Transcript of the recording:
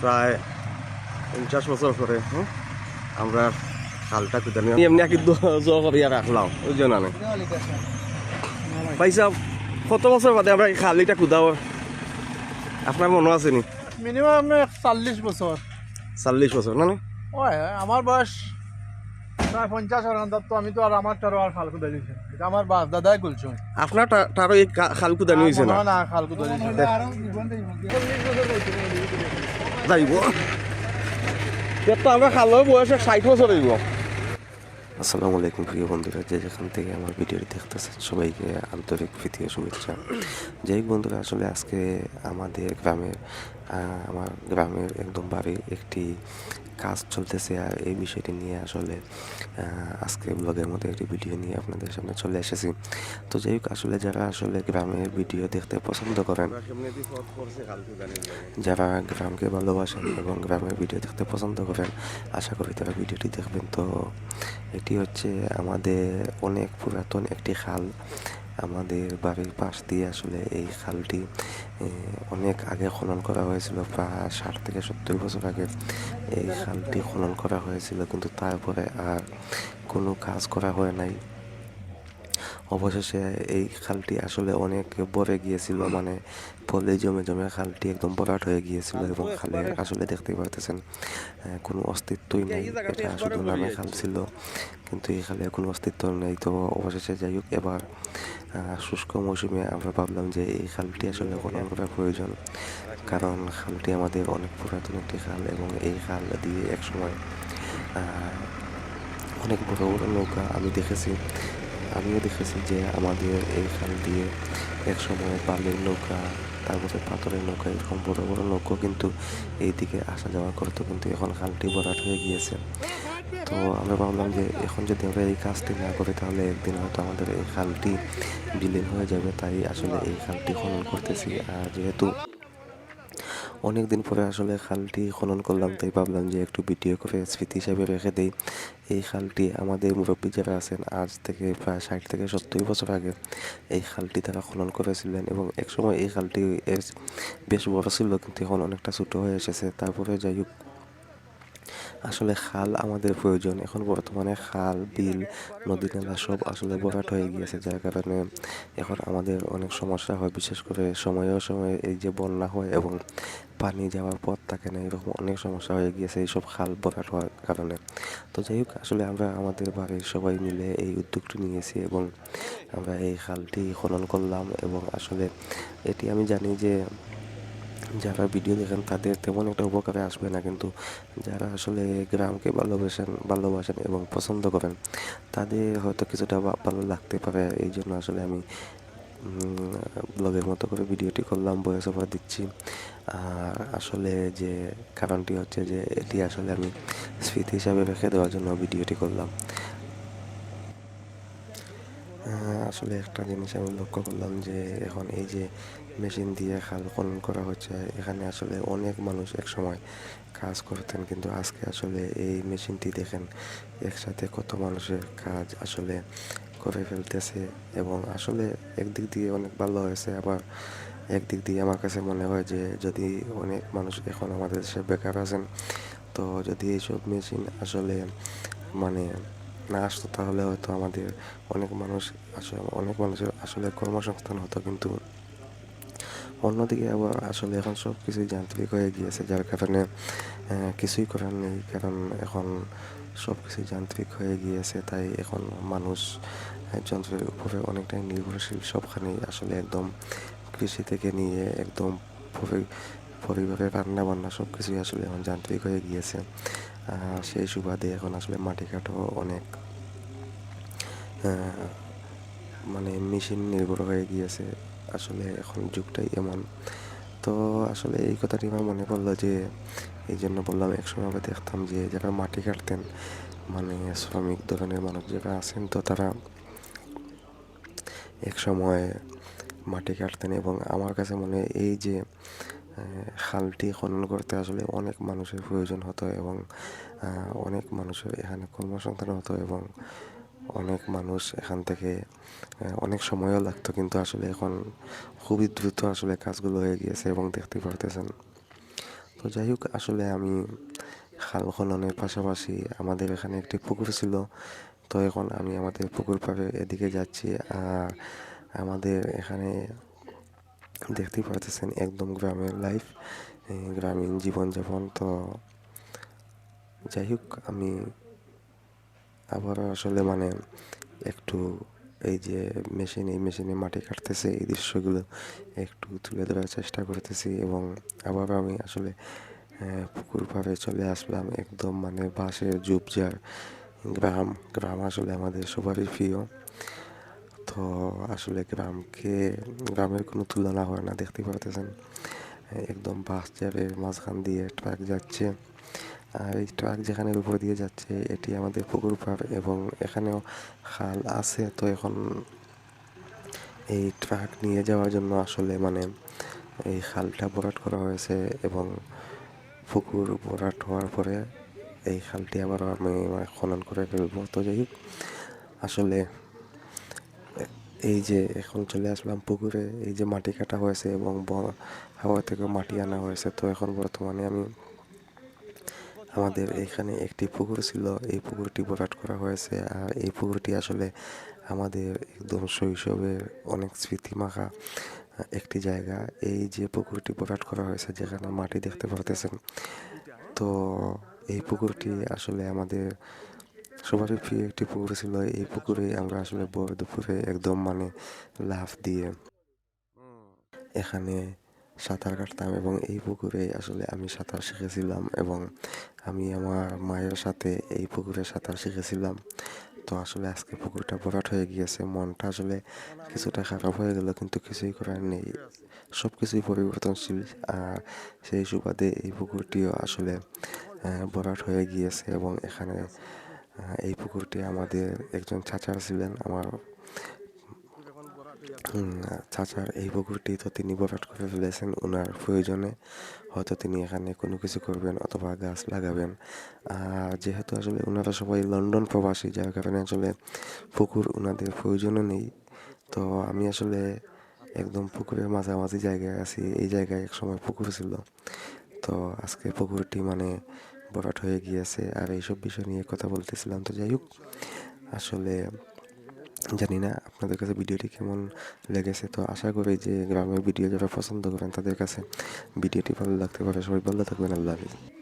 প্রায় পঞ্চাশ বছর পরে হুম, আমরা খালটা নিয়ে এমনি একই জিয়া রাখলাম ওই জন্য না পয়সা কত বছর বাদে আমরা খালিটা কুদাও আপনার মনে আছে নি? মিনিমাম চাল্লিশ বছর চাল্লিশ বছর না আমার বয়স প্রায় পঞ্চাশ আর অন্তত তো আমি তো আর আমার তারও আর খালকু দিয়েছি এটা আমার বাপ দাদাই গুলছো আপনার তারও এই খাল না? না খালকু দিয়েছি যাইব। তো আমরা খালের বয়স ষাট বছর হইব। আসসালামু আলাইকুম প্রিয় বন্ধুরা যে যেখান থেকে আমার ভিডিওটি দেখতেছেন সবাইকে আন্তরিক প্রীতি শুভেচ্ছা। যাই বন্ধুরা আসলে আজকে আমাদের গ্রামের আমার গ্রামের একদম বাড়ির একটি কাজ চলতেছে আর এই বিষয়টি নিয়ে আসলে আজকে ব্লগের মধ্যে একটি ভিডিও নিয়ে আপনাদের সামনে চলে এসেছি। তো যাই হোক, আসলে যারা আসলে গ্রামের ভিডিও দেখতে পছন্দ করেন, যারা গ্রামকে ভালোবাসেন এবং গ্রামের ভিডিও দেখতে পছন্দ করেন, আশা করি তারা ভিডিওটি দেখবেন। তো এটি হচ্ছে আমাদের অনেক পুরাতন একটি খাল। আমাদের বাড়ির পাশ দিয়ে আসলে এই খালটি অনেক আগে খনন করা হয়েছিল প্রায় ষাট থেকে সত্তর বছর আগে এই খালটি খনন করা হয়েছিল কিন্তু তারপরে আর কোনো কাজ করা হয় নাই। অবশেষে এই খালটি আসলে অনেক ভরে গিয়েছিল মানে পলে জমে জমে খালটি একদম ভরাট হয়ে গিয়েছিল এবং খালে আসলে দেখতে পারতেছেন আহ, কোনো অস্তিত্বই নেই। এটা শুধু নামে খাল ছিল কিন্তু এই খালে কোনো অস্তিত্ব নেই। তো অবশেষে যাই হোক এবার শুষ্ক মৌসুমে আমরা ভাবলাম যে এই খালটি আসলে খনন করা প্রয়োজন। কারণ খালটি আমাদের অনেক পুরাতন একটি খাল এবং এই খাল দিয়ে একসময় অনেক বড় বড় নৌকা আমি দেখেছি। আমিও দেখেছি যে আমাদের এই খাল দিয়ে এক সময় বালির নৌকা, তারপরে পাথরের নৌকা, এরকম বড় বড় নৌকা কিন্তু এই দিকে আসা যাওয়া করতো। কিন্তু এখন খালটি ভরাট হয়ে গিয়েছে। তো আমরা ভাবলাম যে এখন যদি আমরা এই কাজটি না করি, তাহলে একদিন হয়তো আমাদের এই খালটি বিলীন হয়ে যাবে। তাই আসলে এই খালটি খনন করতেছি। আর যেহেতু অনেক দিন পরে আসলে খালটি খনন করলাম, তাই ভাবলাম যে একটু ভিডিও করে স্মৃতি হিসাবে রেখে দেই। এই খালটি আমাদের মুরব্বী যারা আছেন, আজ থেকে প্রায় ষাট থেকে সত্তর বছর আগে এই খালটি তারা খনন করেছিলেন। এবং একসময় এই খালটি বেশ বড় ছিল, কিন্তু এখন অনেকটা ছোটো হয়ে এসেছে। তারপরে যাই হোক আসলে খাল আমাদের প্রয়োজন। এখন বর্তমানে খাল, বিল, নদী, নালা সব আসলে ভরাট হয়ে গিয়েছে, যার কারণে এখন আমাদের অনেক সমস্যা হয়, বিশেষ করে সময়ে সময়ে এই যে বন্যা হয় এবং পানি যাওয়ার পথ থাকে না, এরকম অনেক সমস্যা হয়ে গিয়েছে এইসব খাল ভরাট হওয়ার কারণে। তো যাই হোক, আসলে আমরা আমাদের বাড়ির সবাই মিলে এই উদ্যোগটি নিয়েছি এবং আমরা এই খালটি খনন করলাম এবং আসলে এটি আমি জানি যে যারা ভিডিও দেখেন, তাদের তেমন একটা উপকারে আসবে না কিন্তু যারা আসলে গ্রামকে ভালোবাসেন ভালোবাসেন এবং পছন্দ করেন, তাদের হয়তো কিছুটা ভালো লাগতে পারে। এই জন্য আসলে আমি ব্লগের মতো করে ভিডিওটি করলাম বয়স ওভার দিচ্ছি। আর আসলে যে কারণটি হচ্ছে যে, এটি আসলে আমি স্মৃতি হিসাবে রেখে দেওয়ার জন্য ভিডিওটি করলাম। আসলে একটা জিনিস আমি লক্ষ্য করলাম যে এখন এই যে মেশিন দিয়ে খাল খনন করা হচ্ছে, এখানে আসলে অনেক মানুষ এক সময় কাজ করতেন। কিন্তু আজকে আসলে এই মেশিনটি দেখেন, একসাথে কত মানুষের কাজ আসলে করে ফেলতেছে এবং আসলে একদিক দিয়ে অনেক ভালো হয়েছে, আবার একদিক দিয়ে আমার কাছে মনে হয় যে যদি অনেক মানুষ এখন আমাদের দেশে বেকার আছেন, তো যদি এইসব মেশিন আসলে মানে না আসতো তাহলে হয়তো আমাদের অনেক মানুষ আসলে, অনেক মানুষের আসলে কর্মসংস্থান হতো কিন্তু অন্যদিকে আবার আসলে এখন সব কিছুই যান্ত্রিক হয়ে গিয়েছে, যার কারণে কিছুই করার নেই। কারণ এখন সব কিছুই যান্ত্রিক হয়ে গিয়েছে, তাই এখন মানুষ যন্ত্রের উপরে অনেকটাই নির্ভরশীল। সবখানেই আসলে একদম কৃষি থেকে নিয়ে একদম পরি- পরিবারের রান্না বান্না সব কিছুই আসলে এখন যান্ত্রিক হয়ে গিয়েছে। সেই সুবাদে এখন আসলে মাটি কাঠও অনেক মানে মেশিন নির্ভর হয়ে গিয়েছে আসলে এখন যুগটাই এমন। তো আসলে এই কথাটি আমার মনে পড়ল যে, এই জন্য বললাম একসময় আমরা দেখতাম যে, যারা মাটি কাটতেন মানে শ্রমিক ধরনের মানুষ যারা আছেন, তো তারা এক সময় মাটি কাটতেন এবং আমার কাছে মনে হয় এই যে খালটি খনন করতে আসলে অনেক মানুষের প্রয়োজন হতো এবং অনেক মানুষের এখানে কর্মসংস্থান হতো এবং অনেক মানুষ এখান থেকে অনেক সময়ও লাগতো, কিন্তু আসলে এখন খুবই দ্রুত আসলে কাজগুলো হয়ে গিয়েছে এবং দেখতে পারতেছেন। তো যাই হোক, আসলে আমি খাল খননের পাশাপাশি আমাদের এখানে একটি পুকুর ছিল, তো এখন আমি আমাদের পুকুর পাড়ে এদিকে যাচ্ছি। আর আমাদের এখানে দেখতেই পারতেছেন একদম গ্রামের লাইফ গ্রামীণ জীবনযাপন। তো যাই হোক, আমি আবারও আসলে মানে একটু এই যে মেশিন, এই মেশিনে মাটি কাটতেছে, এই দৃশ্যগুলো একটু তুলে ধরার চেষ্টা করতেছি এবং আবারও আমি আসলে পুকুর পাড়ে চলে আসলাম একদম মানে বাঁশের ঝুপঝাড় গ্রাম। গ্রাম আসলে আমাদের সবারই প্রিয়। তো আসলে গ্রামকে, গ্রামের কোনো তুলনা হয় না দেখতে পারতেছেন। একদম বাস যাবে মাঝখান দিয়ে ট্রাক যাচ্ছে। আর এই ট্রাক যেখানের উপর দিয়ে যাচ্ছে, এটি আমাদের পুকুর পাড় এবং এখানেও খাল আছে। তো এখন এই ট্রাক নিয়ে যাওয়ার জন্য আসলে মানে এই খালটা ভরাট করা হয়েছে এবং পুকুর ভরাট হওয়ার পরে এই খালটি আবার আমি মানে খনন করে ফেলব। তো যাই হোক, আসলে এই যে এখন চলে আসলাম পুকুরে, এই যে মাটি কাটা হয়েছে এবং হাওয়া থেকে মাটি আনা হয়েছে। তো এখন বর্তমানে আমি আমাদের এখানে একটি পুকুর ছিল। এই পুকুরটি ভরাট করা হয়েছে। আর এই পুকুরটি আসলে আমাদের একদম শৈশবের অনেক স্মৃতি মাখা একটি জায়গা। এই যে পুকুরটি ভরাট করা হয়েছে যেখানে মাটি দেখতে পারতেছেন তো এই পুকুরটি আসলে আমাদের সবারই প্রিয় একটি পুকুর ছিল। এই পুকুরে আমরা আসলে বড় দুপুরে একদম মানে লাফ দিয়ে এখানে সাঁতার কাটতাম এবং এই পুকুরে আসলে আমি সাঁতার শিখেছিলাম এবং আমি আমার মায়ের সাথে এই পুকুরে সাঁতার শিখেছিলাম। তো আসলে আজকে পুকুরটা ভরাট হয়ে গিয়েছে, মনটা আসলে কিছুটা খারাপ হয়ে গেল কিন্তু কিছুই করার নেই। সব কিছুই পরিবর্তনশীল আর সেই সুবাদে এই পুকুরটিও আসলে ভরাট হয়ে গিয়েছে এবং এখানে এই পুকুরটি আমাদের একজন চাচার ছিলেন, আমার চাচার এই পুকুরটি তো তিনি ভরাট করে ফেলেছেন ওনার প্রয়োজনে হয়তো তিনি এখানে কোনো কিছু করবেন অথবা গাছ লাগাবেন। আর যেহেতু আসলে ওনারা সবাই লন্ডন প্রবাসী, যার কারণে আসলে পুকুর ওনাদের প্রয়োজনও নেই, তো আমি আসলে একদম পুকুরের মাঝামাঝি জায়গায় আছি, এই জায়গায় এক সময় পুকুর ছিল। তো আজকে পুকুরটি মানে ভরাট হয়ে গিয়েছে, আর এইসব বিষয় নিয়ে কথা বলতেছিলাম। তো যাই হোক, আসলে জানি না আপনাদের কাছে ভিডিওটি কেমন লেগেছে? তো আশা করি যে গ্রামের ভিডিও যারা পছন্দ করেন তাদের কাছে ভিডিওটি ভালো লাগতে পারে। সবাই ভালো থাকবেন, আল্লাহ হাফিজ।